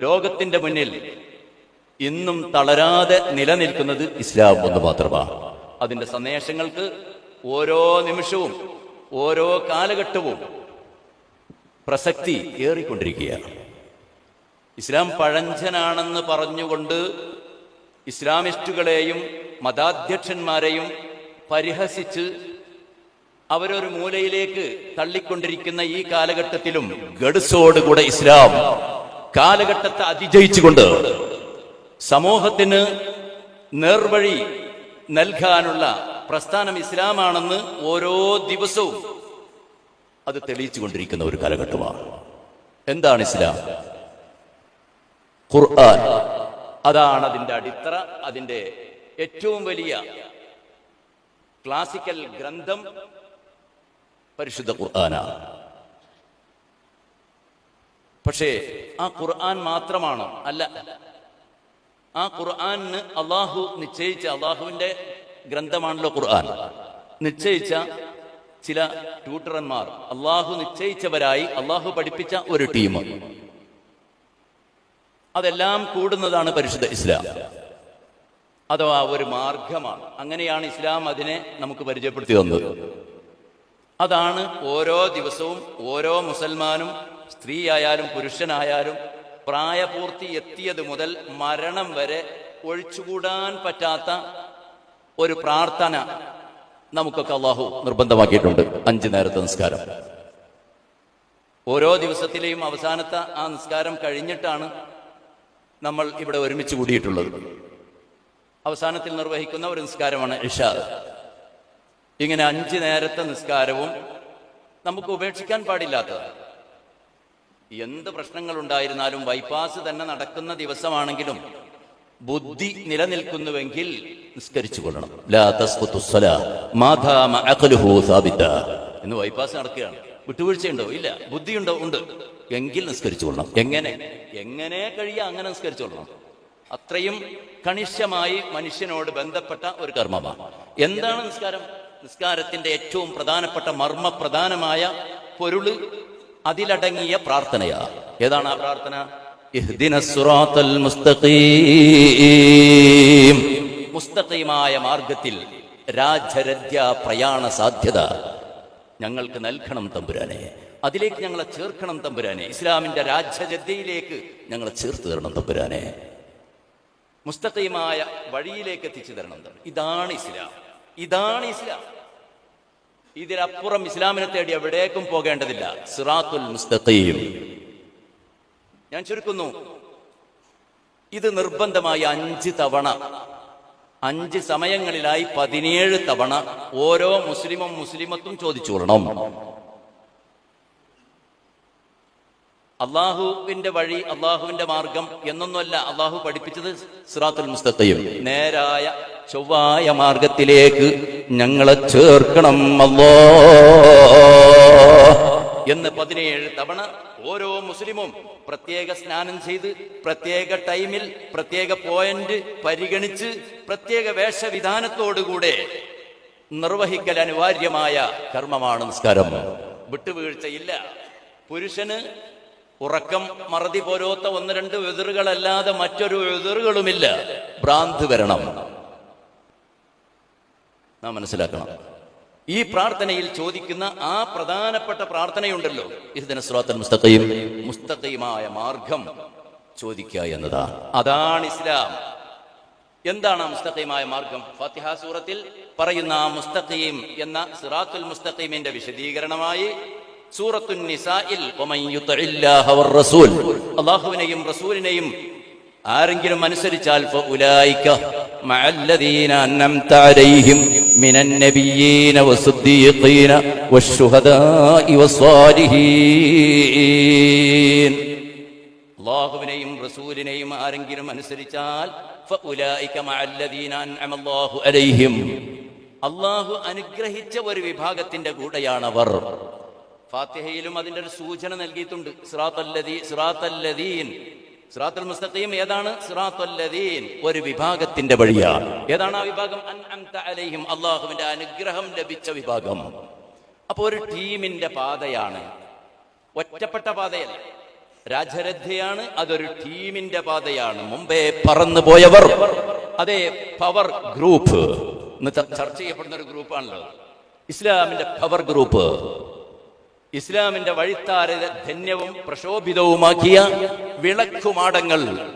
ലോകത്തിന്റെ മുന്നിൽ ഇന്നും തളരാതെ നിലനിൽക്കുന്നത് ഇസ്ലാം ഒന്ന് മാത്രമാണ് അതിന്റെ സന്ദേശങ്ങൾക്ക് ഓരോ നിമിഷവും ഓരോ കാലഘട്ടവും പ്രസക്തി ഏറിക്കൊണ്ടിരിക്കുകയാണ്. ഇസ്ലാം പഴഞ്ചനാണെന്ന് പറഞ്ഞുകൊണ്ട് ഇസ്ലാമിസ്റ്റുകളെയും മതാധ്യക്ഷന്മാരെയും പരിഹസിച്ച് അവരൊരു മൂലയിലേക്ക് തള്ളിക്കൊണ്ടിരിക്കുന്ന ഈ കാലഘട്ടത്തിലും ഗഡ്സോടുകൂടെ ഇസ്ലാം കാലഘട്ടത്തെ അതിജയിച്ചുകൊണ്ട് സമൂഹത്തിന് നേർവഴി നൽകാനുള്ള പ്രസ്ഥാനം ഇസ്ലാമാണെന്ന് ഓരോ ദിവസവും അത് തെളിയിച്ചു കൊണ്ടിരിക്കുന്ന ഒരു കാലഘട്ടമാണ്. എന്താണ് ഇസ്ലാം? ഖുർആൻ. അതാണ് അതിന്റെ അടിത്തറ അതിന്റെ ഏറ്റവും വലിയ ക്ലാസിക്കൽ ഗ്രന്ഥം പരിശുദ്ധ ഖുർആനാണ്. പക്ഷേ ആ ഖുർആൻ മാത്രമാണോ? അല്ല. ആ ഖുർആന് അള്ളാഹു നിശ്ചയിച്ച അള്ളാഹുവിന്റെ ഗ്രന്ഥമാണല്ലോ ഖുർആൻ. നിശ്ചയിച്ച ചില ട്യൂട്ടർമാർ അള്ളാഹു നിശ്ചയിച്ചവരായി അള്ളാഹു പഠിപ്പിച്ച ഒരു ടീം. അതെല്ലാം കൂടുന്നതാണ് പരിശുദ്ധ ഇസ്ലാം. അഥവാ ഒരു മാർഗമാണ്. അങ്ങനെയാണ് ഇസ്ലാം അതിനെ നമുക്ക് പരിചയപ്പെടുത്തി തന്നത്. അതാണ് ഓരോ ദിവസവും ഓരോ മുസൽമാനും സ്ത്രീയായാലും പുരുഷനായാലും പ്രായപൂർത്തി എത്തിയത് മുതൽ മരണം വരെ ഒഴിച്ചുകൂടാൻ പറ്റാത്ത ഒരു പ്രാർത്ഥന നമുക്കൊക്കെ അള്ളാഹു നിർബന്ധമാക്കിയിട്ടുണ്ട്. അഞ്ചു നേരത്തെ നിസ്കാരം. ഓരോ ദിവസത്തിലെയും അവസാനത്തെ ആ നിസ്കാരം കഴിഞ്ഞിട്ടാണ് നമ്മൾ ഇവിടെ ഒരുമിച്ച് കൂടിയിട്ടുള്ളത്. അവസാനത്തിൽ നിർവഹിക്കുന്ന ഒരു നിസ്കാരമാണ് ഇഷാ. ഇങ്ങനെ അഞ്ച് നേരത്തെ നിസ്കാരവും നമുക്ക് ഉപേക്ഷിക്കാൻ പാടില്ലാത്തത് എന്ത് പ്രശ്നങ്ങൾ ഉണ്ടായിരുന്നാലും ബൈപ്പാസ് തന്നെ നടക്കുന്ന ദിവസമാണെങ്കിലും ബുദ്ധി നിലനിൽക്കുന്നുവെങ്കിൽ നിസ്കരിച്ചു കൊള്ളണം. എന്ന് ബൈപ്പാസ് നടക്കുകയാണ്. വിട്ടുവീഴ്ചയുണ്ടോ? ഇല്ല. ബുദ്ധിയുണ്ടോ? ഉണ്ട്. എങ്കിൽ നിസ്കരിച്ചു കൊള്ളണം. എങ്ങനെ? എങ്ങനെ കഴിയാ അങ്ങനെ നിസ്കരിച്ചു കൊള്ളണം. അത്രയും കണിശമായി മനുഷ്യനോട് ബന്ധപ്പെട്ട ഒരു കർമ്മമാണ് എന്താണ് നിസ്കാരം? നിസ്കാരത്തിന്റെ ഏറ്റവും പ്രധാനപ്പെട്ട മർമ്മ പ്രധാനമായ പൊരുൾ അതിലടങ്ങിയ പ്രാർത്ഥനയാ. ഏതാണ് ആ പ്രാർത്ഥന? മുസ്തഖീമായ മാർഗത്തിൽ രാജരദ്യ പ്രയാണ സാധ്യത. ഞങ്ങൾക്ക് നൽകണം തമ്പുരാനെ. അതിലേക്ക് ഞങ്ങളെ ചേർക്കണം തമ്പുരാനെ. ഇസ്ലാമിന്റെ രാജ്യജദ്യയിലേക്ക് ഞങ്ങളെ ചേർത്ത് തരണം തമ്പുരാനെ. മുസ്തഖീമായ വഴിയിലേക്ക് എത്തിച്ചു തരണം. ഇതാണ് ഇസ്ലാം. ഇതാണ് ഇസ്ലാം. ഇതിനപ്പുറം ഇസ്ലാമിനെ തേടി എവിടേക്കും പോകേണ്ടതില്ല. സിറാത്തുൽ മുസ്തഖീം. ഞാൻ ചുരുക്കുന്നു. ഇത് നിർബന്ധമായി അഞ്ച് തവണ. അഞ്ച് സമയങ്ങളിലായി പതിനേഴ് തവണ ഓരോ മുസ്ലിമും മുസ്ലിമത്തും ചോദിച്ചു കൊള്ളണം അള്ളാഹുവിന്റെ വഴി അള്ളാഹുവിന്റെ മാർഗം എന്നൊന്നുമല്ല അള്ളാഹു പഠിപ്പിച്ചത് സിറാത്തുൽ മുസ്തഖീം. നേരായ ചൊവ്വായ മാർഗത്തിലേക്ക് ഞങ്ങളെ ചേർക്കണം അല്ലോ എന്ന് പതിനേഴ് തവണ ഓരോ മുസ്ലിമും പ്രത്യേക സ്നാനം ചെയ്ത് പ്രത്യേക ടൈമിൽ പ്രത്യേക പോയിന്റ് പരിഗണിച്ച് പ്രത്യേക വേഷവിധാനത്തോടുകൂടെ നിർവഹിക്കൽ അനിവാര്യമായ കർമ്മമാണ് നിസ്കാരം. വിട്ടുവീഴ്ചയില്ല. പുരുഷന് ഉറക്കം മറതി പോരോത്ത ഒന്ന് രണ്ട് എതിറുകളല്ലാതെ മറ്റൊരു എതിറുകളുമില്ല. ഭ്രാന്ത് വരണം. നാം മനസ്സിലാക്കണം. ഈ പ്രാർത്ഥനയിൽ ചോദിക്കുന്ന ആ പ്രധാനപ്പെട്ട പ്രാർത്ഥനയുണ്ടല്ലോ. ഇതിന് സ്രോത്തൽ മുസ്തഖയും മുസ്തഖയുമായ മാർഗം ചോദിക്കുക എന്നതാണ് അതാണ് ഇസ്ലാം. എന്താണ് ആ മുസ്തഖീമായ മാർഗം? ഫാത്തിഹ സൂറത്തിൽ പറയുന്ന ആ മുസ്തഖീം എന്ന സിറാത്തുൽ മുസ്തഖീമിന്റെ വിശദീകരണമായി സൂറത്തുൻ നിസായിൽ അല്ലാഹുവിനെയും റസൂലിനെയും ആരെങ്കിലും അനുസരിച്ചാൽ ഫഉലൈക النبيين والصديقين والشهداء والصالحين അള്ളാഹുവിനെയും റസൂലിനെയും ആരെങ്കിലും അനുസരിച്ചാൽ അള്ളാഹു അനുഗ്രഹിച്ച ഒരു വിഭാഗത്തിന്റെ കൂടെയാണവർ. ഫാത്തിഹയിലും അതിന്റെ ഒരു സൂചന നൽകിയിട്ടുണ്ട്. സിറാത്തല്ലദീ സിറാത്തല്ലദീൻ. സിറാത്തുൽ മുസ്തഖീം ഏതാണ്? സിറാത്തല്ലദീൻ ഒരു വിഭാഗത്തിന്റെ വഴിയാണ്. ഏതാണ് ആ വിഭാഗം? അലൈഹിം അള്ളാഹുവിന്റെ അനുഗ്രഹം ലഭിച്ച വിഭാഗം. അപ്പൊ ഒരു ടീമിന്റെ പാതയാണ്. ഒറ്റപ്പെട്ട പാതയല്ല. രാജരഥയാണ് അതൊരു ടീമിന്റെ പാതയാണ്. മുമ്പേ പറന്നു പോയവർ അതേ പവർ ഗ്രൂപ്പ് ചർച്ച ചെയ്യപ്പെടുന്ന ഒരു ഗ്രൂപ്പാണല്ലോ ഇസ്ലാമിന്റെ പവർ ഗ്രൂപ്പ് ഇസ്ലാമിന്റെ വഴിത്താര ധന്യവും പ്രശോഭിതവുമാക്കിയ വിളക്കുമാടങ്ങൾ.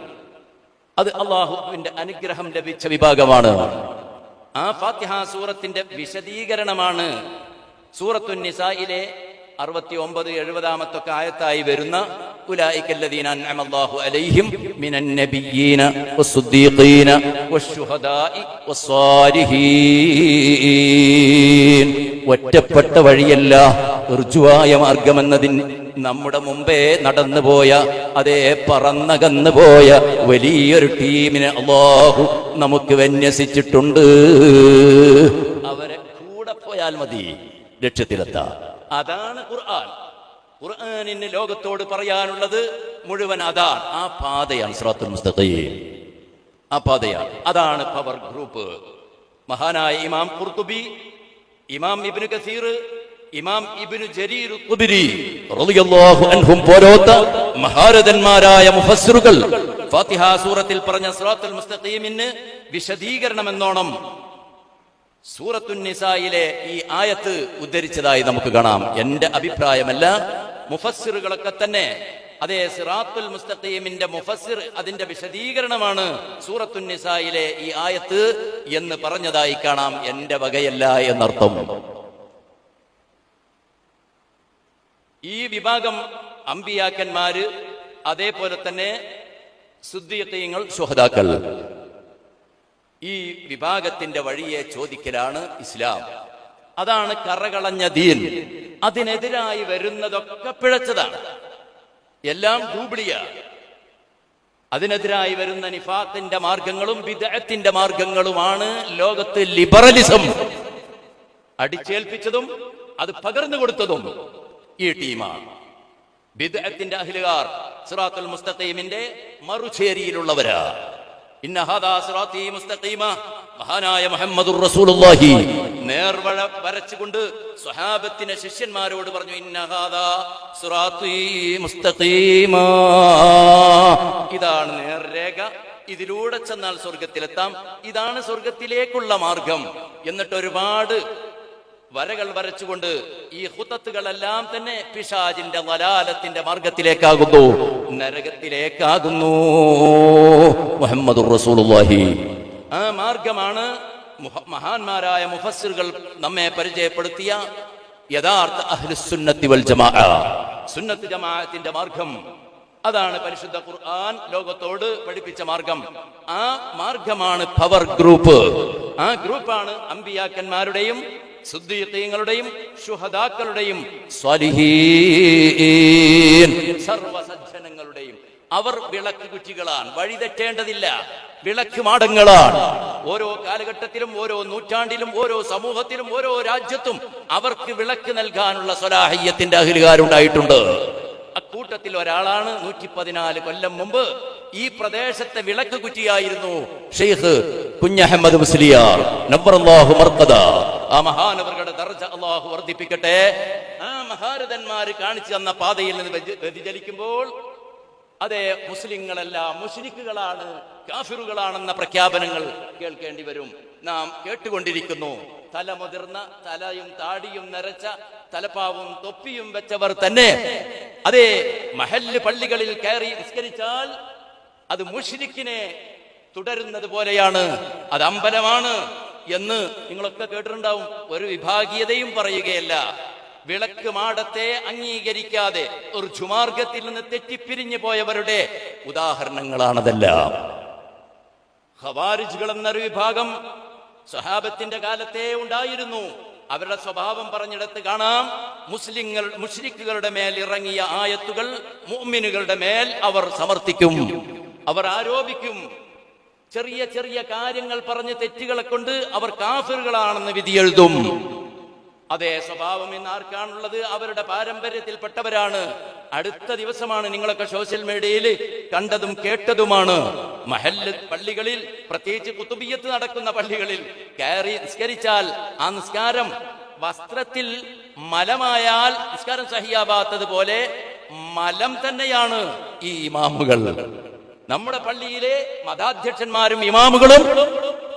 അത് അള്ളാഹുവിന്റെ അനുഗ്രഹം ലഭിച്ച വിഭാഗമാണ്. ആ ഫാത്തിഹ സൂറത്തിന്റെ വിശദീകരണമാണ് സൂറത്തു നിസായിലെ അറുപത്തി ഒമ്പത് എഴുപതാമത്തൊക്കെ ആയത്തായി വരുന്ന ഒറ്റപ്പെട്ട വഴിയല്ല ഋജുവായ മാർഗമെന്നതിന് നമ്മുടെ മുമ്പേ നടന്നുപോയ അതേ പറന്നകന്നുപോയ വലിയൊരു ടീമിനെ അള്ളാഹു നമുക്ക് വിന്യസിച്ചിട്ടുണ്ട്. അവരെ കൂടെ പോയാൽ മതി ലക്ഷ്യത്തിലെത്താ. അതാണ് ഖുർആൻ. ഖുർആനിന് ലോകത്തോട് പറയാനുള്ളത് മുഴുവൻ അതാണ്. ആ പാതയാണ് സ്രാത്തുൽ മുസ്തഖീം. ആ പാതയാണ്. അതാണ് പവർ ഗ്രൂപ്പ് മഹാനായ ഇമാം ഖുർത്തുബി ഇമാം ഇബിന് കസീർ ഇമാം ഇബ്നു ജരീർ അൻഹും പോലോത്ത മഹാരഥന്മാരായ മുഫസ്സിറുകൾ. ഫാത്തിഹ സൂറത്തിൽ പറഞ്ഞ സിറാത്തുൽ മുസ്തഖീമിന് വിശദീകരണം എന്നോണം സൂറത്തുൻ നിസായിലെ ഈ ആയത്ത് ഉദ്ധരിച്ചതായി നമുക്ക് കാണാം. എന്റെ അഭിപ്രായമല്ല മുഫസ്സിറുകളൊക്കെ തന്നെ അതേ സിറാത്തുൽ മുസ്തഖീമിന്റെ മുഫസ്സിർ അതിന്റെ വിശദീകരണമാണ് സൂറത്തുൻ നിസായിലെ ഈ ആയത്ത് എന്ന് പറഞ്ഞതായി കാണാം. എന്റെ വകയല്ല എന്നർത്ഥം. ഈ വിഭാഗം അമ്പിയാക്കന്മാര് അതേപോലെ തന്നെ സുദ്ദീഖീങ്ങൾ സുഹദാക്കൾ ഈ വിഭാഗത്തിന്റെ വഴിയെ ചോദിക്കലാണ് ഇസ്ലാം. അതാണ് കറകളഞ്ഞ ദീൻ. അതിനെതിരായി വരുന്നതൊക്കെ പിഴച്ചതാണ്. എല്ലാം ഡൂബ്ലിയ അതിനെതിരായി വരുന്ന നിഫാത്തിന്റെ മാർഗങ്ങളും വിദഗ്ധത്തിന്റെ മാർഗങ്ങളുമാണ് ലോകത്ത് ലിബറലിസം. അടിച്ചേൽപ്പിച്ചതും അത് പകർന്നു കൊടുത്തതും. ഈ ടീമാണ് ബിദ്അത്തിന്റെ അഹ്ലുകാർ സിറാത്തുൽ മുസ്തഖീമിന്റെ മറുചേരിയിലുള്ളവരാ. മഹാനായ മുഹമ്മദുർ റസൂലുള്ളാഹി. നേർവഴ വരച്ചുകൊണ്ട് സ്വഹാബത്തിനെ ശിഷ്യന്മാരോട് പറഞ്ഞു ഇതാണ് നേർരേഖ. ഇതിലൂടെ ചെന്നാൽ സ്വർഗത്തിലെത്താം ഇതാണ് സ്വർഗത്തിലേക്കുള്ള മാർഗം. എന്നിട്ട് ഒരുപാട് വരകൾ വരച്ചുകൊണ്ട് ഈ ഹുത്തത്തുകളെല്ലാം തന്നെ പിശാജിന്റെ വലാലത്തിന്റെ മാർഗത്തിലേക്കാകുന്നു. നരകത്തിലേക്കാകുന്നു. മുഹമ്മദ് റസൂലുള്ളാഹി. ആ മാർഗമാണ് മഹാന്മാരായ മുഫസ്സിറുകൾ നമ്മെ പരിചയപ്പെടുത്തിയ യഥാർത്ഥ അഹ്ലുസുന്നത്തി വൽ ജമാ സുന്നത്ത് ജമാഅത്തിന്റെ മാർഗം. അതാണ് പരിശുദ്ധ ഖുർആൻ ലോകത്തോട് പഠിപ്പിച്ച മാർഗം. ആ മാർഗമാണ് പവർ ഗ്രൂപ്പ്. ആ ഗ്രൂപ്പാണ് അമ്പിയാക്കന്മാരുടെയും സുദ്ദീഖീങ്ങളുടെയും ശുഹദാക്കളുടെയും സർവസജ്ജനങ്ങളുടെയും അവർ വിളക്ക് കുറ്റികളാണ്. വഴിതെറ്റേണ്ടതില്ല വിളക്ക് മാടങ്ങളാണ്. ഓരോ കാലഘട്ടത്തിലും ഓരോ നൂറ്റാണ്ടിലും ഓരോ സമൂഹത്തിലും ഓരോ രാജ്യത്തും അവർക്ക് വിളക്ക് നൽകാനുള്ള സ്വലാഹയ്യത്തിന്റെ അഹിലുകാരുണ്ടായിട്ടുണ്ട്. അക്കൂട്ടത്തിൽ ഒരാളാണ് നൂറ്റി പതിനാല് കൊല്ലം മുമ്പ് ഈ പ്രദേശത്തെ വിളക്ക് കുറ്റിയായിരുന്നു ഷെയ്ഖ് കുഞ്ഞഹമ്മദ് മുസ്ലിയാർ നബ്ബറല്ലാഹു മർക്കദ. ആ മഹാനവരുടെ ദർജ അള്ളാഹു വർദ്ധിപ്പിക്കട്ടെ. ആ മഹാരഥന്മാര് കാണിച്ചു തന്ന പാതയിൽ നിന്ന് വ്യതി- വ്യതിചലിക്കുമ്പോൾ അതെ മുസ്ലിങ്ങളല്ല മുസ്ലിക്കുകളാണ് കാഫിറുകളാണെന്ന പ്രഖ്യാപനങ്ങൾ കേൾക്കേണ്ടി വരും. നാം കേട്ടുകൊണ്ടിരിക്കുന്നു. തല മുതിർന്ന തലയും താടിയും നരച്ച തലപ്പാവും തൊപ്പിയും വെച്ചവർ തന്നെ. അതെ മഹല്ല് പള്ളികളിൽ കയറി നിസ്കരിച്ചാൽ അത് മുഷ്രിക്കിനെ തുടരുന്നത് പോലെയാണ്. അത് അമ്പലമാണ് എന്ന് നിങ്ങളൊക്കെ കേട്ടിട്ടുണ്ടാവും. ഒരു വിഭാഗീയതയും പറയുകയല്ല. വിളക്ക് മാടത്തെ അംഗീകരിക്കാതെ ഒരു ചുമാർഗത്തിൽ നിന്ന് തെറ്റിപ്പിരിഞ്ഞു പോയവരുടെ ഉദാഹരണങ്ങളാണതെല്ലാം. ഹവാരിജുകൾ എന്നൊരു വിഭാഗം സ്വഹാബത്തിന്റെ കാലത്തേ ഉണ്ടായിരുന്നു. അവരുടെ സ്വഭാവം പറഞ്ഞിടത്ത് കാണാം. മുസ്ലിങ്ങൾ മുഷ്രിക്കുകളുടെ മേൽ ഇറങ്ങിയ ആയത്തുകൾ മുഅ്മിനുകളുടെ മേൽ അവർ സമർത്ഥിക്കും. അവർ ആരോപിക്കും. ചെറിയ ചെറിയ കാര്യങ്ങൾ പറഞ്ഞ് തെറ്റുകളെ കൊണ്ട് അവർ കാഫിറുകളാണെന്ന് വിധിയെഴുതും അതേ സ്വഭാവം ഇന്ന് ആർക്കാണുള്ളത്? അവരുടെ പാരമ്പര്യത്തിൽപ്പെട്ടവരാണ്. അടുത്ത ദിവസമാണ് നിങ്ങളൊക്കെ സോഷ്യൽ മീഡിയയിൽ കണ്ടതും കേട്ടതുമാണ്. മഹല്ല് പള്ളികളിൽ പ്രത്യേകിച്ച് കുത്തുബിയത്ത് നടക്കുന്ന പള്ളികളിൽ കയറി നിസ്കരിച്ചാൽ ആ നിസ്കാരം വസ്ത്രത്തിൽ മലമായാൽ നിസ്കാരം സഹിയാവാത്തതുപോലെ മലം തന്നെയാണ് ഈ ഇമാമുകൾ. നമ്മുടെ പള്ളിയിലെ മതാധ്യക്ഷന്മാരും ഇമാമുകളും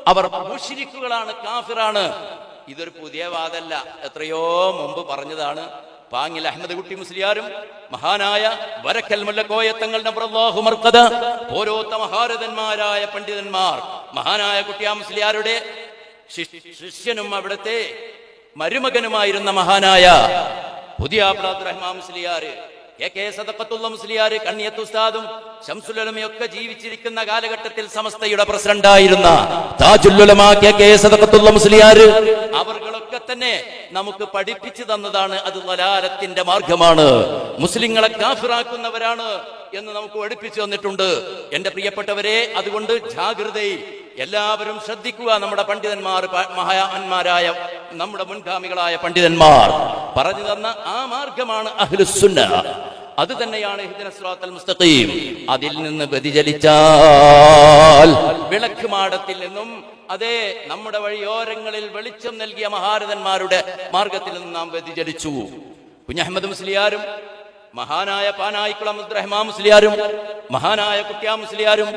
അവർ മുഷിരിക്കുകളാണ് കാഫിറാണ്. ഇതൊരു പുതിയ വാദല്ല. എത്രയോ മുമ്പ് പറഞ്ഞതാണ്. പാങ്ങിൽ അഹമ്മദ് കുട്ടി മുസ്ലിയാരും മഹാനായ വരക്കൽ മുല്ലക്കോയത്തങ്ങൾ നബ്രല്ലാഹു മർക്കദ ഓരോത്ത മഹാരഥന്മാരായ പണ്ഡിതന്മാർ മഹാനായ കുട്ടിയാ മുസ്ലിയാരുടെ ശിഷ്- ശിഷ്യനും അവിടുത്തെ മരുമകനുമായിരുന്ന മഹാനായ പുതിയ അബ്ദുറഹ്മാൻ മുസ്ലിയാര് കെ കെ സദക്കത്തുള്ള മുസ്ലിയാർ കണ്ണിയത്ത് ഉസ്താദും ശംസുലമയൊക്കെ ജീവിച്ചിരിക്കുന്ന കാലഘട്ടത്തിൽ സമസ്തയുടെ പ്രസിഡന്റായിരുന്ന താജുല്ലുലമ കെ കെ സദക്കത്തുള്ള മുസ്ലിയാര് അവർകളൊക്കെ തന്നെ നമുക്ക് പഠിപ്പിച്ചു തന്നതാണ് അത് വലാലത്തിന്റെ മാർഗമാണ്. മുസ്ലിങ്ങളെ കാഫിറാക്കുന്നവരാണ് എന്ന് നമുക്ക് പഠിപ്പിച്ചു തന്നിട്ടുണ്ട്. എന്റെ പ്രിയപ്പെട്ടവരെ അതുകൊണ്ട് ജാഗ്രത എല്ലാവരും ശ്രദ്ധിക്കുക നമ്മുടെ പണ്ഡിതന്മാർ മഹാന്മാരായ നമ്മുടെ മുൻഗാമികളായ പണ്ഡിതന്മാർ. പറഞ്ഞു തന്ന ആ മാർഗമാണ് അഹ്ലുസുന്ന അത് തന്നെയാണ് മുസ്തഖീം. അതിൽ നിന്ന് വ്യതിചലിച്ചാൽ വിളക്ക് മാടത്തിൽ നിന്നും അതേ നമ്മുടെ വഴിയോരങ്ങളിൽ വെളിച്ചം നൽകിയ മഹാരഥന്മാരുടെ മാർഗത്തിൽ നിന്ന് നാം വ്യതിചലിച്ചു. കുഞ്ഞഹമ്മദ് മുസ്ലിയാരും മഹാനായ പാനായിക്കുളം റഹ്മാ മുസ്ലിയാരും മഹാനായ കുട്ടിയാ മുസ്ലിയാരും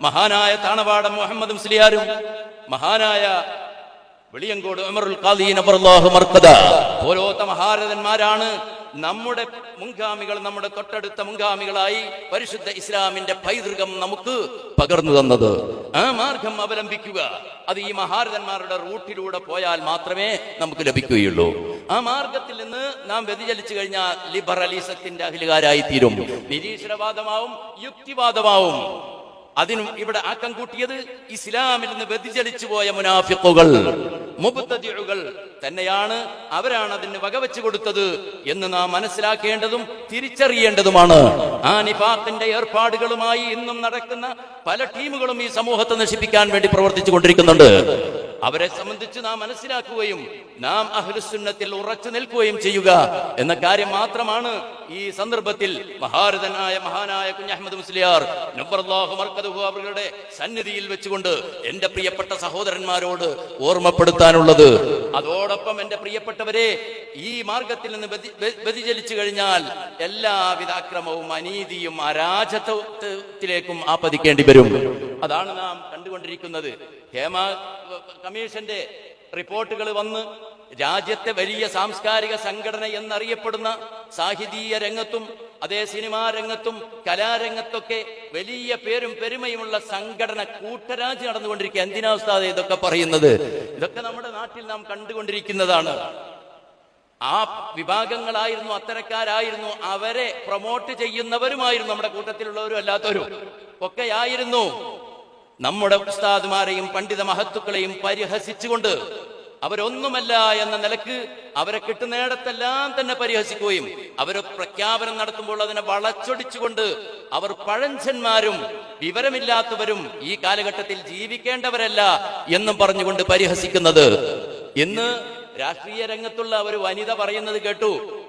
മഹാനായ താണവാടം മുഹമ്മദ് മുസ്ലിയാരും മഹാനായ വെളിയങ്കോട് ഉമറുൽ ഖാദീൻ അബറല്ലാഹു മർക്കദ. ഓരോത്ത മഹാരഥന്മാരാണ് നമ്മുടെ മുൻഗാമികൾ നമ്മുടെ തൊട്ടടുത്ത മുൻഗാമികളായി പരിശുദ്ധ ഇസ്ലാമിന്റെ പൈതൃകം നമുക്ക് പകർന്നു തന്നത്. ആ മാർഗം അവലംബിക്കുക. അത് ഈ മഹാരഥന്മാരുടെ റൂട്ടിലൂടെ പോയാൽ മാത്രമേ നമുക്ക് ലഭിക്കുകയുള്ളൂ. ആ മാർഗത്തിൽ നിന്ന് നാം വ്യതിചലിച്ചു കഴിഞ്ഞാൽ ലിബറലിസത്തിന്റെ അഖിലുകാരായി തീരും. നിരീശ്വരവാദമാവും യുക്തിവാദമാവും. അതിനും ഇവിടെ ആക്കം കൂട്ടിയത് ഇസ്ലാമിൽ നിന്ന് വ്യതിചലിച്ചു പോയ മുനാഫിക്കുകൾ മുബത്തതിഴുകൾ തന്നെയാണ് അവരാണ് അതിന് വകവെച്ചു കൊടുത്തത് എന്ന് നാം മനസ്സിലാക്കേണ്ടതും തിരിച്ചറിയേണ്ടതുമാണ്. ആ നിഫാത്തിന്റെ ഏർപ്പാടുകളുമായി ഇന്നും നടക്കുന്ന പല ടീമുകളും ഈ സമൂഹത്തെ നശിപ്പിക്കാൻ വേണ്ടി പ്രവർത്തിച്ചു കൊണ്ടിരിക്കുന്നുണ്ട്. അവരെ സംബന്ധിച്ച് നാം മനസ്സിലാക്കുകയും നാം അഹ്ലുസുന്നത്തിൽ ഉറച്ചു നിൽക്കുകയും ചെയ്യുക എന്ന കാര്യം മാത്രമാണ് ഈ സന്ദർഭത്തിൽ മഹാരഥനായ മഹാനായ കുഞ്ഞഹമ്മദ് മുസ്ലിയാർ അവരുടെ സന്നിധിയിൽ വെച്ചുകൊണ്ട് എന്റെ പ്രിയപ്പെട്ട സഹോദരന്മാരോട് ഓർമ്മപ്പെടുത്താനുള്ളത്. അതോടൊപ്പം എന്റെ പ്രിയപ്പെട്ടവരെ ഈ മാർഗത്തിൽ നിന്ന് വ്യതി- വ്യതിചലിച്ചു കഴിഞ്ഞാൽ എല്ലാവിധ അക്രമവും അനീതിയും അരാജത്വത്തിലേക്കും ആപതിക്കേണ്ടി വരും. അതാണ് നാം കണ്ടുകൊണ്ടിരിക്കുന്നത്. ഹേമ കമ്മീഷന്റെ റിപ്പോർട്ടുകൾ വന്ന് രാജ്യത്തെ വലിയ സാംസ്കാരിക സംഘടന എന്നറിയപ്പെടുന്ന സാഹിതീയ രംഗത്തും അതേ സിനിമാ രംഗത്തും കലാരംഗത്തൊക്കെ വലിയ പേരും പെരുമയുമുള്ള സംഘടന കൂട്ടരാജ് നടന്നുകൊണ്ടിരിക്കുക. എന്തിനാ ഉസ്താദ് ഇതൊക്കെ പറയുന്നത്? ഇതൊക്കെ നമ്മുടെ നാട്ടിൽ നാം കണ്ടുകൊണ്ടിരിക്കുന്നതാണ്. ആ വിഭാഗങ്ങളായിരുന്നു അത്തരക്കാരായിരുന്നു അവരെ പ്രൊമോട്ട് ചെയ്യുന്നവരുമായിരുന്നു നമ്മുടെ കൂട്ടത്തിലുള്ളവരും അല്ലാത്തവരും. ഒക്കെയായിരുന്നു. നമ്മുടെ ഉസ്താദുമാരെയും പണ്ഡിത മഹത്തുക്കളെയും പരിഹസിച്ചുകൊണ്ട് അവരൊന്നുമല്ല എന്ന നിലയ്ക്ക് അവരെ കിട്ടുന്നിടത്തെല്ലാം തന്നെ പരിഹസിക്കുകയും അവരെ പ്രഖ്യാപനം നടത്തുമ്പോൾ അതിനെ വളച്ചൊടിച്ചുകൊണ്ട് അവർ പഴഞ്ചന്മാരും വിവരമില്ലാത്തവരും ഈ കാലഘട്ടത്തിൽ ജീവിക്കേണ്ടവരല്ല എന്നും പറഞ്ഞുകൊണ്ട് പരിഹസിക്കുന്നത്. ഇന്ന് രാഷ്ട്രീയ രംഗത്തുള്ള ഒരു വനിത പറയുന്നത് കേട്ടു.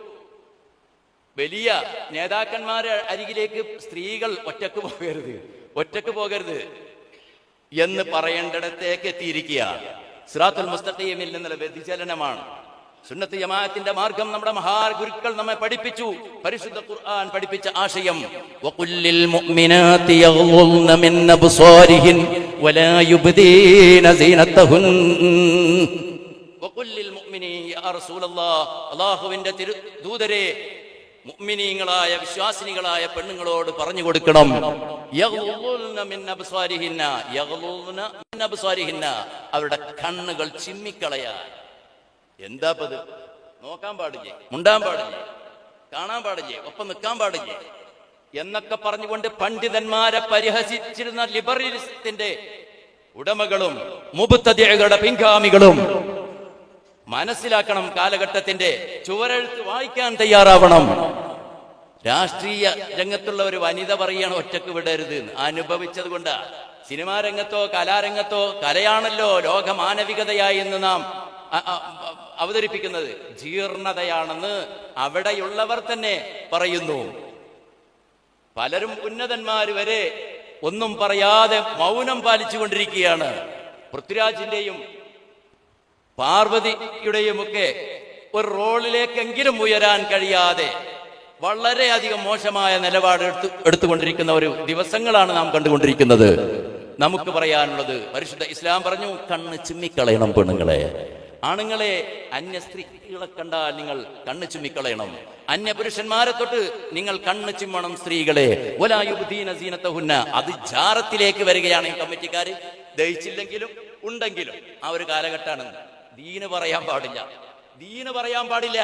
വലിയ നേതാക്കന്മാരെ അരികിലേക്ക് സ്ത്രീകൾ ഒറ്റയ്ക്ക് പോകരുത്. ഒറ്റയ്ക്ക് പോകരുത് എന്ന് പറയേണ്ടിടത്തേക്ക് എത്തിയിരിക്കുകയാണ്. സിറാത്തുൽ മുസ്തഖീമിൽ നിന്നുള്ള വ്യതിചലനമാണ്. സുന്നത്ത് ജമാഅത്തിന്റെ മാർഗം നമ്മുടെ മഹാ ഗുരുക്കൾ നമ്മെ പഠിപ്പിച്ചു. പരിശുദ്ധ ഖുർആൻ പഠിപ്പിച്ച ആശയം വഖുല്ലിൽ മുഅ്മിനാതി യഗ്ളുന്ന മിൻ അബ്സാരിഹിൻ വലാ യുബ്ദീന സീനതഹുൻ വഖുല്ലിൽ മുഅ്മിനീ യാ റസൂലല്ലാഹ് അല്ലാഹുവിന്റെ ദൂതരെ മുഅ്മിനീങ്ങളായ വിശ്വാസിനികളായ പെണ്ണുങ്ങളോട് പറഞ്ഞു കൊടുക്കണം. അവരുടെ കണ്ണുകൾ ചിമ്മിക്കളയാ എന്താ പത് നോക്കാൻ പാടില്ലേ? മുണ്ടാൻ പാടില്ലേ? കാണാൻ പാടില്ലേ? ഒപ്പം നിൽക്കാൻ പാടില്ലേ? എന്നൊക്കെ പറഞ്ഞുകൊണ്ട് പണ്ഡിതന്മാരെ പരിഹസിച്ചിരുന്ന ലിബറലിസത്തിന്റെ ഉടമകളും മുബത്തതികളുടെ പിൻഗാമികളും മനസ്സിലാക്കണം കാലഘട്ടത്തിന്റെ ചുവരെഴുത്ത് വായിക്കാൻ തയ്യാറാവണം. രാഷ്ട്രീയ രംഗത്തുള്ള ഒരു വനിത പറയാണ് ഒറ്റയ്ക്ക് വിടരുത് എന്ന്. അനുഭവിച്ചത് കൊണ്ടാ. സിനിമാ രംഗത്തോ കലാരംഗത്തോ കലയാണല്ലോ ലോക മാനവികതയായി നാം അവതരിപ്പിക്കുന്നത്. ജീർണതയാണെന്ന് അവിടെയുള്ളവർ തന്നെ പറയുന്നു. പലരും ഉന്നതന്മാർ വരെ ഒന്നും പറയാതെ മൗനം പാലിച്ചുകൊണ്ടിരിക്കുകയാണ്. പൃഥ്വിരാജിന്റെയും പാർവതിയുടെയുമൊക്കെ ഒരു റോളിലേക്കെങ്കിലും ഉയരാൻ കഴിയാതെ വളരെയധികം മോശമായ നിലപാട് എടുത്തു എടുത്തുകൊണ്ടിരിക്കുന്ന ഒരു ദിവസങ്ങളാണ് നാം കണ്ടുകൊണ്ടിരിക്കുന്നത്. നമുക്ക് പറയാനുള്ളത് പരിശുദ്ധ ഇസ്ലാം പറഞ്ഞു കണ്ണ് ചിമ്മിക്കളയണം പെണ്ണുങ്ങളെ. ആണുങ്ങളെ അന്യ സ്ത്രീകളെ കണ്ടാൽ നിങ്ങൾ കണ്ണ് ചുമ്മിക്കളയണം. അന്യ പുരുഷന്മാരെ തൊട്ട് നിങ്ങൾ കണ്ണ് ചിമ്മണം സ്ത്രീകളെ. ഒലായുബുദ്ദീന അത് ജാറത്തിലേക്ക് വരികയാണ് ഈ കമ്മിറ്റിക്കാർ ദഹിച്ചില്ലെങ്കിലും ഉണ്ടെങ്കിലും ആ ഒരു കാലഘട്ടമാണ്. ദീന് പറയാൻ പാടില്ല. ദീന് പറയാൻ പാടില്ല.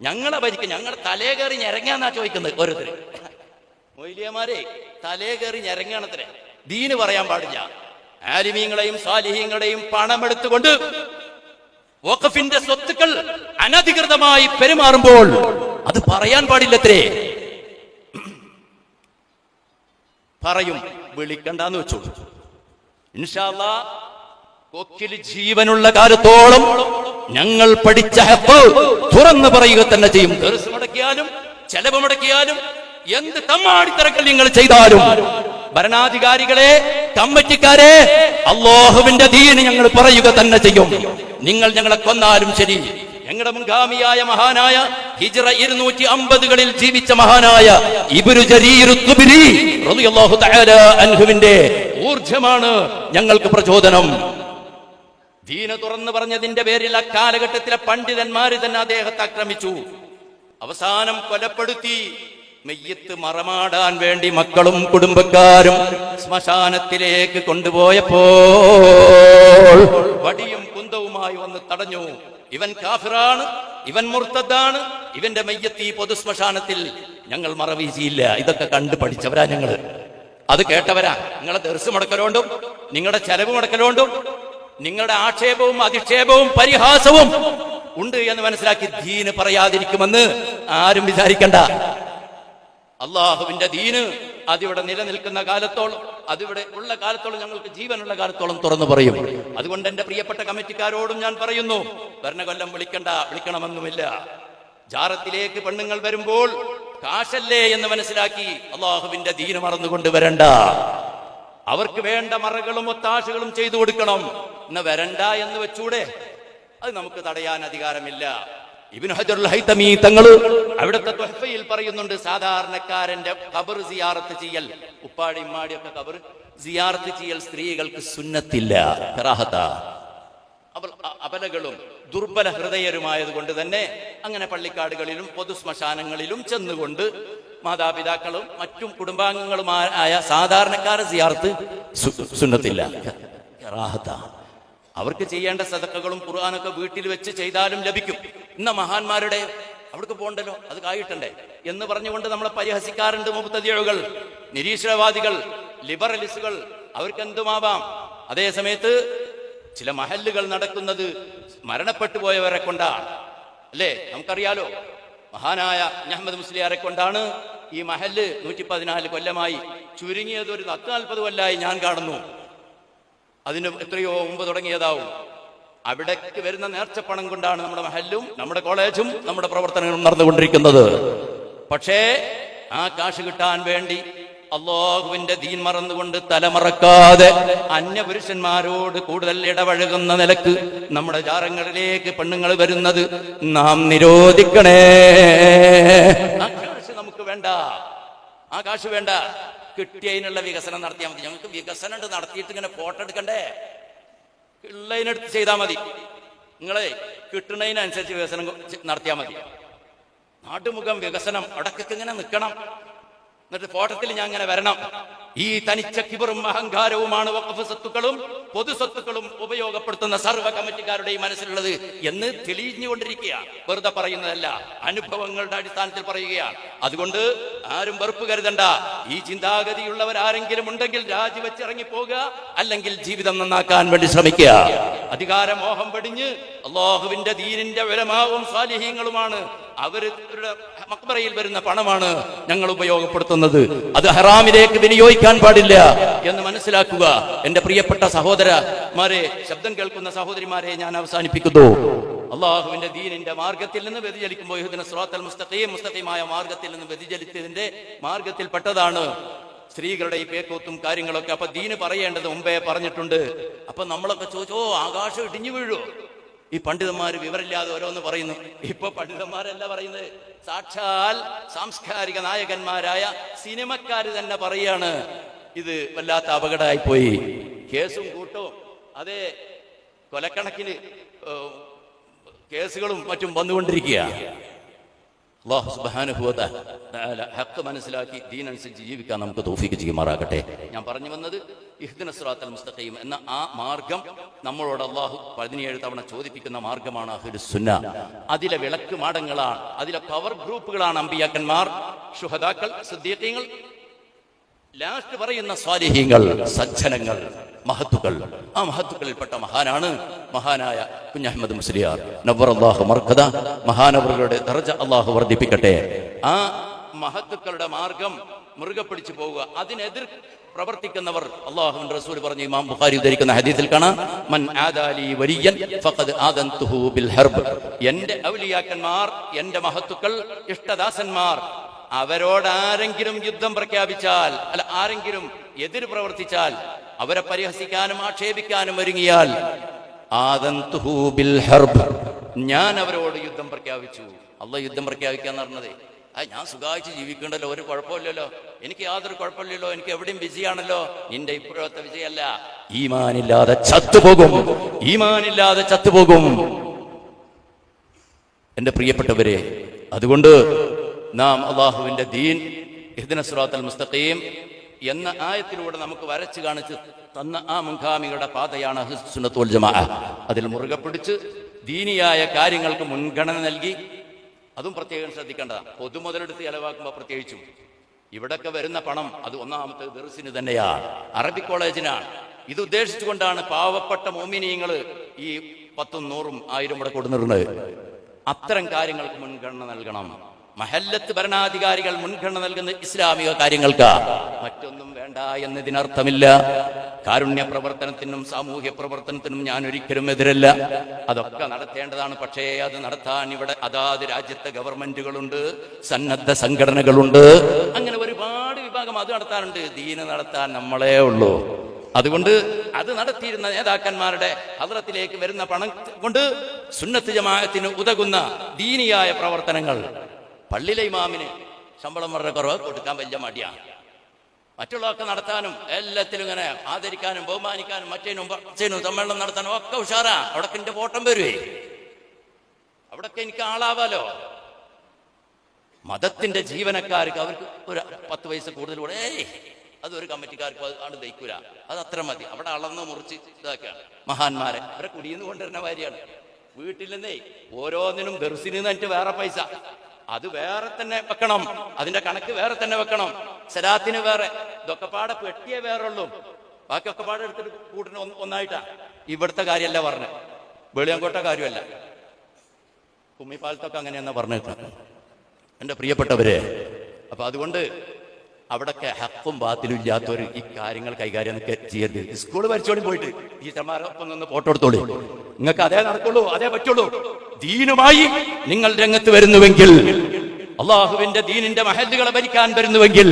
ഞങ്ങളെ ഭരിക്കും ഞങ്ങളുടെ തലേ കയറി ഞരങ്ങാന്നാ ചോദിക്കുന്നത് ഓരോരുത്തർ മൊയ്ലിയമാരെ തലേ കയറി ഞെരങ്ങാണത്രേ ദീന് പറയാൻ പാടില്ല. ആലിമീങ്ങളെയും സാലിഹീങ്ങളെയും പണമെടുത്തുകൊണ്ട് വഖഫിന്റെ സ്വത്തുക്കൾ അനധികൃതമായി പെരുമാറുമ്പോൾ അത് പറയാൻ പാടില്ലത്രേ പറയും വിളിക്കണ്ടെന്ന് വെച്ചോളൂ ഇൻഷാല്ല കൊക്കിൽ ജീവനുള്ള കാലത്തോളം ഞങ്ങൾ പഠിച്ച ഹക്ക് തുറന്നു പറയുക തന്നെ ചെയ്യും. മുടക്കിയാലും ചെലവ് മുടക്കിയാലും എന്ത് തമ്മാടിത്തിറക്കൽ നിങ്ങൾ ചെയ്താലും. ഭരണാധികാരികളെ കമ്മറ്റിക്കാരെ അള്ളാഹുവിന്റെ ദീന് ഞങ്ങൾ പറയുക തന്നെ ചെയ്യും. നിങ്ങൾ ഞങ്ങളെ കൊന്നാലും ശരി. ഞങ്ങളുടെ മുൻഗാമിയായ മഹാനായ ഹിജ്റ ഇരുന്നൂറ്റി അമ്പതുകളിൽ ജീവിച്ച മഹാനായ ഇബ്നു ജരീർ തുബരി റളിയല്ലാഹു തആല അൻഹുവിന്റെ ഊർജമാണ് ഞങ്ങൾക്ക് പ്രചോദനം. ദീന തുറന്നു പറഞ്ഞതിന്റെ പേരിൽ അക്കാലഘട്ടത്തിലെ പണ്ഡിതന്മാര് തന്നെ അദ്ദേഹത്തെ ആക്രമിച്ചു. അവസാനം കൊലപ്പെടുത്തി. മെയ്യത്ത് മറമാടാൻ വേണ്ടി മക്കളും കുടുംബക്കാരും ശ്മശാനത്തിലേക്ക് കൊണ്ടുപോയപ്പോൾ വടിയും കുന്തവുമായി വന്ന് തടഞ്ഞു. ഇവൻ കാഫിറാണ് ഇവൻ മുർത്തദ്ദാണ് ഇവന്റെ മെയ്യത്ത് ഈ പൊതു ശ്മശാനത്തിൽ ഞങ്ങൾ മറവീശിയില്ല. ഇതൊക്കെ കണ്ടു പഠിച്ചവരാ ഞങ്ങൾ. അത് കേട്ടവരാ. നിങ്ങളെ ദർസ് മുടക്കലോണ്ടും നിങ്ങളുടെ ചെലവ് മുടക്കലോണ്ടും നിങ്ങളുടെ ആക്ഷേപവും അധിക്ഷേപവും പരിഹാസവും ഉണ്ട് എന്ന് മനസ്സിലാക്കി ദീന് പറയാതിരിക്കുമെന്ന് ആരും വിചാരിക്കണ്ട. അള്ളാഹുവിന്റെ ദീന് അതിവിടെ നിലനിൽക്കുന്ന കാലത്തോളം അതിവിടെ ഉള്ള കാലത്തോളം ഞങ്ങൾക്ക് ജീവനുള്ള കാലത്തോളം തുറന്നു പറയും. അതുകൊണ്ട് എന്റെ പ്രിയപ്പെട്ട കമ്മിറ്റിക്കാരോടും ഞാൻ പറയുന്നു ഭരണകൊല്ലം വിളിക്കണ്ട വിളിക്കണമെന്നുമില്ല. ജാറത്തിലേക്ക് പെണ്ണുങ്ങൾ വരുമ്പോൾ കാശല്ലേ എന്ന് മനസ്സിലാക്കി അള്ളാഹുവിന്റെ ദീന് മറന്നുകൊണ്ട് വരണ്ട. അവർക്ക് വേണ്ട മറകളും ഒത്താശകളും ചെയ്തു കൊടുക്കണം. എന്ന വരണ്ട എന്ന് വെച്ചൂടെ? അത് നമുക്ക് തടയാൻ അധികാരമില്ല. ഇബ്നു ഹജറുൽ ഹൈതമി തങ്ങൾ അവിടുത്തെ തൊഹഫയിൽ പറയുന്നുണ്ട് സാധാരണക്കാരന്റെ കബർ സിയാറത്ത് ചെയ്യൽ. ഉപ്പാടി ഉമ്മാടിയൊക്കെ ഒക്കെ ഖബർ സിയാറത്ത് ചെയ്യൽ സ്ത്രീകൾക്ക് സുന്നത്തില്ല. അപലകളും ദുർബല ഹൃദയരുമായത് കൊണ്ട് തന്നെ അങ്ങനെ പള്ളിക്കാടുകളിലും പൊതു ശ്മശാനങ്ങളിലും ചെന്നുകൊണ്ട് മാതാപിതാക്കളും മറ്റും കുടുംബാംഗങ്ങളുമായ സാധാരണക്കാരെ സിയാർത്ത് സുന്നത്തില്ല. അവർക്ക് ചെയ്യേണ്ട സതക്കകളും ഖുർആാനൊക്കെ വീട്ടിൽ വെച്ച് ചെയ്താലും ലഭിക്കും. ഇന്ന മഹാന്മാരുടെ അവിടേക്ക് പോകണ്ടല്ലോ അത് കായിട്ടണ്ടേ? എന്ന് പറഞ്ഞുകൊണ്ട് നമ്മളെ പരിഹസിക്കാറുണ്ട് മുപ്പത്തതിയഴുകൾ നിരീശ്വരവാദികൾ ലിബറലിസ്റ്റുകൾ. അവർക്ക് എന്തുമാവാം അതേ സമയത്ത് ചില മഹല്ലുകൾ നടക്കുന്നത് മരണപ്പെട്ടു പോയവരെ കൊണ്ടാണ്. അല്ലേ? നമുക്കറിയാലോ മഹാനായ അഹമ്മദ് മുസ്ലിയാരെ കൊണ്ടാണ് ഈ മഹൽ നൂറ്റി പതിനാല് കൊല്ലമായി ചുരുങ്ങിയത് ഒരു പത്ത് നാൽപ്പത് കൊല്ലമായി ഞാൻ കാണുന്നു. അതിന് എത്രയോ മുമ്പ് തുടങ്ങിയതാവും. അവിടേക്ക് വരുന്ന നേർച്ചപ്പണം കൊണ്ടാണ് നമ്മുടെ മഹല്ലും നമ്മുടെ കോളേജും നമ്മുടെ പ്രവർത്തനങ്ങളും നടന്നുകൊണ്ടിരിക്കുന്നത്. പക്ഷേ ആ കാശ് കിട്ടാൻ വേണ്ടി അള്ളാഹുവിന്റെ ദീൻ മറന്നുകൊണ്ട് തലമറക്കാതെ അന്യപുരുഷന്മാരോട് കൂടുതൽ ഇടപഴകുന്ന നിലയ്ക്ക് നമ്മുടെ ജാറങ്ങളിലേക്ക് പെണ്ണുങ്ങൾ വരുന്നത് നാം നിരോധിക്കണേ. വേണ്ട. ആ കാശ് വേണ്ട. കിട്ടിയതിനുള്ള വികസനം നടത്തിയാൽ മതി. ഞങ്ങൾക്ക് വികസനം ഉണ്ട്. നടത്തിയിട്ട് ഇങ്ങനെ ഫോട്ടോ എടുക്കണ്ടേ? ഉള്ളതിനടുത്ത് ചെയ്താൽ മതി. നിങ്ങളെ കിട്ടുന്നതിനനുസരിച്ച് വികസനം നടത്തിയാൽ മതി. നാട്ടുമുഖം വികസനം. അടക്കൊക്കെ ഇങ്ങനെ നിൽക്കണം എന്നിട്ട് ഫോട്ടത്തിൽ ഞാൻ ഇങ്ങനെ വരണം. ഈ തനിച്ച കിബറും അഹങ്കാരവുമാണ് വഖഫ് സ്വത്തുക്കളും പൊതു സ്വത്തുക്കളും ഉപയോഗപ്പെടുത്തുന്ന സർവ കമ്മിറ്റിക്കാരുടെയും മനസ്സിലുള്ളത് എന്ന് തെളിഞ്ഞുകൊണ്ടിരിക്കുക വെറുതെ പറയുന്നതല്ല അനുഭവങ്ങളുടെ അടിസ്ഥാനത്തിൽ പറയുകയാണ്. അതുകൊണ്ട് ആരും വെറുപ്പ് കരുതണ്ട. ഈ ചിന്താഗതിയുള്ളവർ ആരെങ്കിലും ഉണ്ടെങ്കിൽ രാജിവെച്ചിറങ്ങി പോകുക അല്ലെങ്കിൽ ജീവിതം നന്നാക്കാൻ വേണ്ടി ശ്രമിക്കുക. അധികാരമോഹം വെടിഞ്ഞ് അള്ളാഹുവിന്റെ ദീനിന്റെ വിലമാവും സ്വാലിഹീങ്ങളുമാണ് അവരുടെ മക്ബറയിൽ വരുന്ന പണമാണ് ഞങ്ങൾ ഉപയോഗപ്പെടുത്തുന്നത്. അത് ഹറാമിലേക്ക് വിനിയോഗിക്കാൻ പാടില്ല എന്ന് മനസ്സിലാക്കുക. എന്റെ പ്രിയപ്പെട്ട സഹോദരമാരെ ശബ്ദം കേൾക്കുന്ന സഹോദരിമാരെ ഞാൻ അവസാനിപ്പിക്കുന്നു. അള്ളാഹുവിന്റെ ദീനിന്റെ മാർഗത്തിൽ നിന്ന് വ്യതിചലിക്കുമ്പോൾ ഇതിന് സ്രോത്തൽ മുസ്തഖീം മുസ്തഖീമായ മാർഗത്തിൽ നിന്ന് വ്യതിചലിച്ചതിന്റെ മാർഗത്തിൽപ്പെട്ടതാണ് സ്ത്രീകളുടെ ഈ പേക്കോത്തും കാര്യങ്ങളൊക്കെ അപ്പൊ ദീന് പറയേണ്ടത് മുമ്പേ പറഞ്ഞിട്ടുണ്ട്. അപ്പൊ നമ്മളൊക്കെ ചോദിച്ചോ ആകാശം ഇടിഞ്ഞു വീഴോ ഈ പണ്ഡിതന്മാർ വിവരമില്ലാതെ ഓരോന്ന് പറയുന്നു. ഇപ്പൊ പണ്ഡിതന്മാരല്ല പറയുന്നത്? സാക്ഷാൽ സാംസ്കാരിക നായകന്മാരായ സിനിമക്കാർ തന്നെ പറയാണ് ഇത് വല്ലാത്ത അപകടമായി പോയി കേസും കൂട്ടവും. അതെ കൊലക്കണക്കിന് കേസുകളും മറ്റും വന്നുകൊണ്ടിരിക്കുക അള്ളാഹു തആല ഹക്ക് മനസ്സിലാക്കി ദീനനുസരിച്ച് ജീവിക്കാൻ നമുക്ക് തോഫിക്ക് ചെയ്യുമാറാകട്ടെ. ഞാൻ പറഞ്ഞു വന്നത് ഇഹ്ദിന സുറാത്തൽ മുസ്തഖീം എന്ന ആ മാർഗം നമ്മളോട് അള്ളാഹു പതിനേഴ് തവണ ചോദിപ്പിക്കുന്ന മാർഗമാണ് അഹ്ലു സുന്ന. അതിലെ വിളക്ക് മാടങ്ങളാണ് അതിലെ പവർ ഗ്രൂപ്പുകളാണ് അമ്പിയാക്കന്മാർ ഷുഹദാക്കൾ സിദ്ദീഖീങ്ങൾ ലാസ്റ്റ് പറയുന്ന സ്വാലിഹീങ്ങൾ സജ്ജനങ്ങൾ മഹത്തുക്കൾ. ആ മഹത്തുക്കളിൽപ്പെട്ട മഹാനാണ് മഹാനായ കുഞ്ഞഹമ്മദ് മുസ്ലിയാർ. നവർ അള്ളാഹു മർക്കത മഹാനവറുകളുടെ ദർജ അള്ളാഹു വർദ്ധിപ്പിക്കട്ടെ. ആ മഹത്തുക്കളുടെ മാർഗം മുറുകെ പിടിച്ചു പോവുക. അതിനെതിർ പ്രവർത്തിക്കുന്നവർ അള്ളാഹുവിന്റെ റസൂൽ പറഞ്ഞു ഇമാം ബുഖാരി ഉദ്ധരിക്കുന്ന ഹദീസിൽ കാണാം. മൻ ആദാലി ഫഖദ് ബിൽ ഹർബ്. ഔലിയാക്കന്മാർ എന്റെ മഹത്തുക്കൾ ഇഷ്ടദാസന്മാർ അവരോട് ആരെങ്കിലും യുദ്ധം പ്രഖ്യാപിച്ചാൽ അല്ല ആരെങ്കിലും എതിര് പ്രവർത്തിച്ചാൽ അവരെ പരിഹസിക്കാനും ആക്ഷേപിക്കാനും ഒരുങ്ങിയാൽ ഞാൻ അവരോട് യുദ്ധം പ്രഖ്യാപിച്ചു. അല്ല യുദ്ധം പ്രഖ്യാപിക്കാന്ന് പറഞ്ഞത്. ആ ഞാൻ സുഖമായിട്ട് ജീവിക്കണ്ടല്ലോ ഒരു കുഴപ്പമില്ലല്ലോ. എനിക്ക് യാതൊരു കുഴപ്പമില്ലല്ലോ എനിക്ക് എവിടെയും വിജയാണല്ലോ നിന്റെ ഇപ്പോഴത്തെ വിജയമല്ല. ഈമാനില്ലാതെ ചത്തുപോകും. ഈമാനില്ലാതെ ചത്തുപോകും. എന്റെ പ്രിയപ്പെട്ടവരെ അതുകൊണ്ട് നാം അള്ളാഹുവിന്റെ ദീൻ ഇഹ്ദിന സിറാത്തൽ മുസ്തഖീം എന്ന ആയത്തിലൂടെ നമുക്ക് വരച്ചു കാണിച്ച് തന്ന ആ മുൻഗാമികളുടെ പാതയാണ് അഹ്ലുസ് ജമാ അതിൽ മുറുകെ പിടിച്ച് ദീനിയായ കാര്യങ്ങൾക്ക് മുൻഗണന നൽകി. അതും പ്രത്യേകം ശ്രദ്ധിക്കേണ്ടതാണ്. പൊതുമുതലെടുത്ത് ചെലവാക്കുമ്പോൾ പ്രത്യേകിച്ചും. ഇവിടൊക്കെ വരുന്ന പണം അത് ഒന്നാമത്തെ ദർസിന് തന്നെയാണ്. അറബി കോളേജിനാണ്. ഇത് ഉദ്ദേശിച്ചുകൊണ്ടാണ് പാവപ്പെട്ട മോമിനിയങ്ങൾ ഈ പത്തും നൂറും ആയിരം ഇവിടെ കൊടുന്നിരുന്നത്. അത്തരം കാര്യങ്ങൾക്ക് മുൻഗണന നൽകണം. മഹല്ലത്ത് ഭരണാധികാരികൾ മുൻഗണന നൽകുന്ന ഇസ്ലാമിക കാര്യങ്ങൾക്ക് മറ്റൊന്നും വേണ്ട എന്നതിനർത്ഥമില്ല. കാരുണ്യ പ്രവർത്തനത്തിനും സാമൂഹ്യ പ്രവർത്തനത്തിനും ഞാൻ ഒരിക്കലും എതിരല്ല. അതൊക്കെ നടത്തേണ്ടതാണ്. പക്ഷേ അത് നടത്താൻ ഇവിടെ അതാത് രാജ്യത്തെ ഗവൺമെന്റുകളുണ്ട് സന്നദ്ധ സംഘടനകളുണ്ട്. അങ്ങനെ ഒരുപാട് വിഭാഗം അത് നടത്താനുണ്ട് ദീന നടത്താൻ നമ്മളേ ഉള്ളൂ. അതുകൊണ്ട് അത് നടത്തിയിരുന്ന നേതാക്കന്മാരുടെ ഹദ്രത്തിലേക്ക് വരുന്ന പണം കൊണ്ട് സുന്നത്ത് ജമാഅത്തിന് ഉതകുന്ന ദീനിയായ പ്രവർത്തനങ്ങൾ പള്ളിയിലെ ഇമാമിന് ശമ്പളം വളരെ കുറവ് കൊടുക്കാൻ വലിയ മടിയാണ്. മറ്റുള്ളതൊക്കെ നടത്താനും എല്ലാത്തിലും ഇങ്ങനെ ആദരിക്കാനും ബഹുമാനിക്കാനും മറ്റേനും പച്ചനും സമ്മേളനം നടത്താനും ഒക്കെ ഉഷാറാ. അവിടൊക്കെ എന്റെ ഓട്ടം വരുവേ. അവിടൊക്കെ എനിക്ക് ആളാവാലോ? മതത്തിന്റെ ജീവനക്കാർക്ക് അവർക്ക് ഒരു പത്ത് വയസ്സ് കൂടുതൽ കൂടെ ഏയ് അതൊരു കമ്മിറ്റിക്കാർക്ക് അത് ആണ് ദഹിക്കൂല. അത് അത്ര മതി. അവിടെ അളന്ന് മുറിച്ച് ഇതാക്കുകയാണ് മഹാന്മാരെ. അവരെ കുടിയെന്ന് കൊണ്ടുവരുന്ന കാര്യമാണ്. വീട്ടിൽ നിന്നേ ഓരോന്നിനും ദർശിനിന്നിട്ട് വേറെ പൈസ. അത് വേറെ തന്നെ വെക്കണം. അതിന്റെ കണക്ക് വേറെ തന്നെ വെക്കണം. സലാത്തിന് വേറെ. ഇതൊക്കെ പാടെ പെട്ടിയേ വേറെ ഉള്ളൂ ബാക്കിയൊക്കെ പാടെ എടുത്തിട്ട് കൂട്ടിന് ഒന്ന് ഒന്നായിട്ടാ. ഇവിടുത്തെ കാര്യമല്ല പറഞ്ഞത് വെളിയങ്കോട്ട കാര്യമല്ല കുമ്മിപ്പാലത്തൊക്കെ അങ്ങനെയെന്നാ പറഞ്ഞേക്കാം എന്റെ പ്രിയപ്പെട്ടവരെ അപ്പൊ അതുകൊണ്ട് അവിടൊക്കെ ഹക്കും ബാത്തിലും ഇല്ലാത്തവർ ഈ കാര്യങ്ങൾ കൈകാര്യം ചെയ്യരുത്. സ്കൂൾ പരിച്ചോടി പോയിട്ട് ടീച്ചർമാരൊപ്പം നിന്ന് ഫോട്ടോ എടുത്തോളൂ. നിങ്ങൾക്ക് അതേ നടക്കുള്ളൂ അതേ പറ്റുള്ളൂ. ദീനുമായി നിങ്ങൾ രംഗത്ത് വരുന്നുവെങ്കിൽ അള്ളാഹുവിന്റെ ദീനിന്റെ മഹല്ലുകളെ ഭരിക്കാൻ വരുന്നുവെങ്കിൽ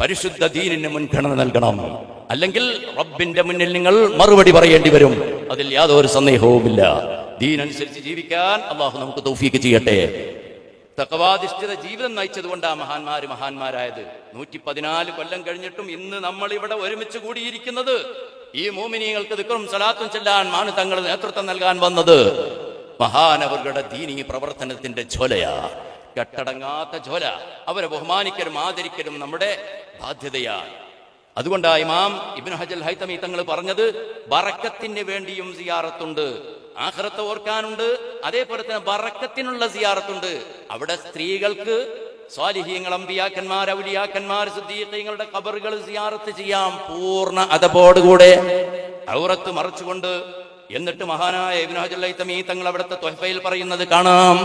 പരിശുദ്ധ ദീനിന് മുൻഗണന നൽകണം. അല്ലെങ്കിൽ റബ്ബിന്റെ മുന്നിൽ നിങ്ങൾ മറുപടി പറയേണ്ടി വരും. അതിൽ യാതൊരു സന്ദേഹവുമില്ല. ദീനനുസരിച്ച് ജീവിക്കാൻ അള്ളാഹു നമുക്ക് തൗഫീക്ക് ചെയ്യട്ടെ. തകവാധിഷ്ഠിത ജീവിതം നയിച്ചതുകൊണ്ടാ മഹാന്മാര് മഹാന്മാരായത്. നൂറ്റി പതിനാല് കൊല്ലം കഴിഞ്ഞിട്ടും ഇന്ന് നമ്മൾ ഇവിടെ ഒരുമിച്ച് കൂടിയിരിക്കുന്നത് ഈ മോമിനിയങ്ങൾക്ക് ദുഃഖം സലാത്തും ചെല്ലാൻ മാനു തങ്ങൾ നേതൃത്വം നൽകാൻ വന്നത്. മഹാനവരുടെ ദീനി പ്രവർത്തനത്തിന്റെ ജ്വലയാ. കെട്ടടങ്ങാത്ത ജ്വല. അവരെ ബഹുമാനിക്കലും ആദരിക്കലും നമ്മുടെ ബാധ്യതയാ. അതുകൊണ്ടായി ഇമാം ഇബിൻ ഹജൽ ഹൈതമി തങ്ങൾ പറഞ്ഞത് ബറക്കത്തിന് വേണ്ടിയും സിയാറത്തുണ്ട്. ആഖിറത്തെ ഓർക്കാനുണ്ട്. അതേപോലെ തന്നെ ബറക്കത്തിനുള്ള സിയാറത്തുണ്ട്. അവിടെ സ്ത്രീകൾക്ക് സ്വാലിഹീങ്ങൾ അമ്പിയാക്കന്മാർ ഔലിയാക്കന്മാർ സിദ്ദീഖീങ്ങളുടെ കബറുകൾ സിയാറത്ത് ചെയ്യാം. പൂർണ അതപോടുകൂടെ ഔറത്ത് മറച്ചുകൊണ്ട് എന്നിട്ട് മഹാനായ ഇബ്നു ഹജൽ ഹൈത്തമി തങ്ങൾ അവിടുത്തെ തൊഹഫയിൽ പറയുന്നത് കാണാം.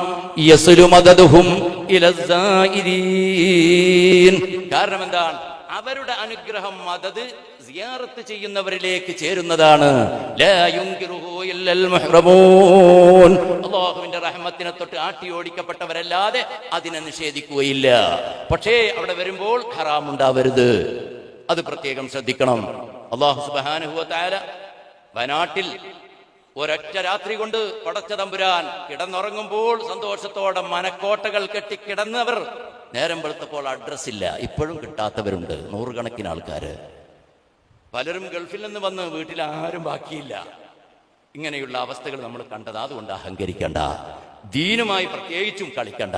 കാരണം എന്താണ്? അവരുടെ അനുഗ്രഹം മദത് സിയാറത്ത് ചെയ്യുന്നവരിലേക്ക് ചേരുന്നതാണ്. അള്ളാഹുവിന്റെ റഹ്മത്തിനെ തൊട്ട് ആട്ടി ഓടിക്കപ്പെട്ടവരല്ലാതെ അതിനെ നിഷേധിക്കുകയില്ല. പക്ഷേ അവിടെ വരുമ്പോൾ ഹറാം ഉണ്ടാവരുത്. അത് പ്രത്യേകം ശ്രദ്ധിക്കണം. അള്ളാഹു സുബാനുഹുവ താര വയനാട്ടിൽ ഒരൊറ്റ രാത്രി കൊണ്ട് പടച്ച തമ്പുരാൻ കിടന്നുറങ്ങുമ്പോൾ സന്തോഷത്തോടെ മനക്കോട്ടകൾ കെട്ടി കിടന്നവർ നേരം വെളുത്തപ്പോൾ അഡ്രസ്സ് ഇല്ല. ഇപ്പോഴും കിട്ടാത്തവരുണ്ട്. നൂറുകണക്കിന് ആൾക്കാര്. പലരും ഗൾഫിൽ നിന്ന് വന്ന് വീട്ടിൽ ആരും ബാക്കിയില്ല. ഇങ്ങനെയുള്ള അവസ്ഥകൾ നമ്മൾ കണ്ടത് അതുകൊണ്ട് അഹങ്കരിക്കണ്ട. ദീനുമായി പ്രത്യേകിച്ചും കളിക്കണ്ട.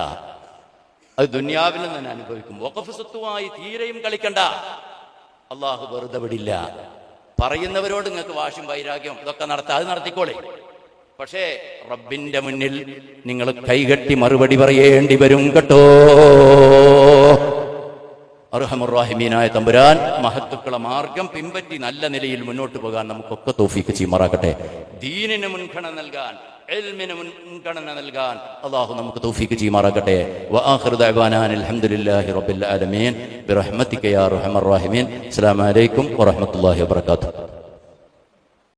അത് ദുന്യാവിൽ നിന്ന് തന്നെ അനുഭവിക്കും. വഖഫ് സ്വത്തുമായി തീരെയും കളിക്കണ്ട. അള്ളാഹു വെറുതെ വിടില്ല. പറയുന്നവരോട് നിങ്ങൾക്ക് വാശും വൈരാഗ്യം ഇതൊക്കെ നടത്താം. അത് നടത്തിക്കോളെ. പക്ഷേ റബ്ബിന്റെ മുന്നിൽ നിങ്ങൾ കൈകെട്ടി മറുപടി പറയേണ്ടി വരും കേട്ടോ. അർഹമുറാഹിമീനായ തമ്പുരാൻ മഹത്തുക്കള മാർഗം പിൻപറ്റി നല്ല നിലയിൽ മുന്നോട്ട് പോകാൻ നമുക്കൊക്കെ തോഫീക്ക് ചെയ്യുമാറാകട്ടെ. ദീനിന് മുൻഗണന നൽകാൻ എൽമിന് മുൻഗണന നൽകാൻ അള്ളാഹു നമുക്ക് തൗഫീക്ക് ചെയ്യുമാറാകട്ടെ. വആഖിറു റബിൻ അൽഹംദുലില്ലാഹി റബ്ബിൽ ആലമീൻ. ബിറഹ്മതിക യാ അർഹമർ റഹീമീൻ അസ്സലാമു അലൈക്കും വറഹ്മത്തുള്ളാഹി വബറകാതുഹു.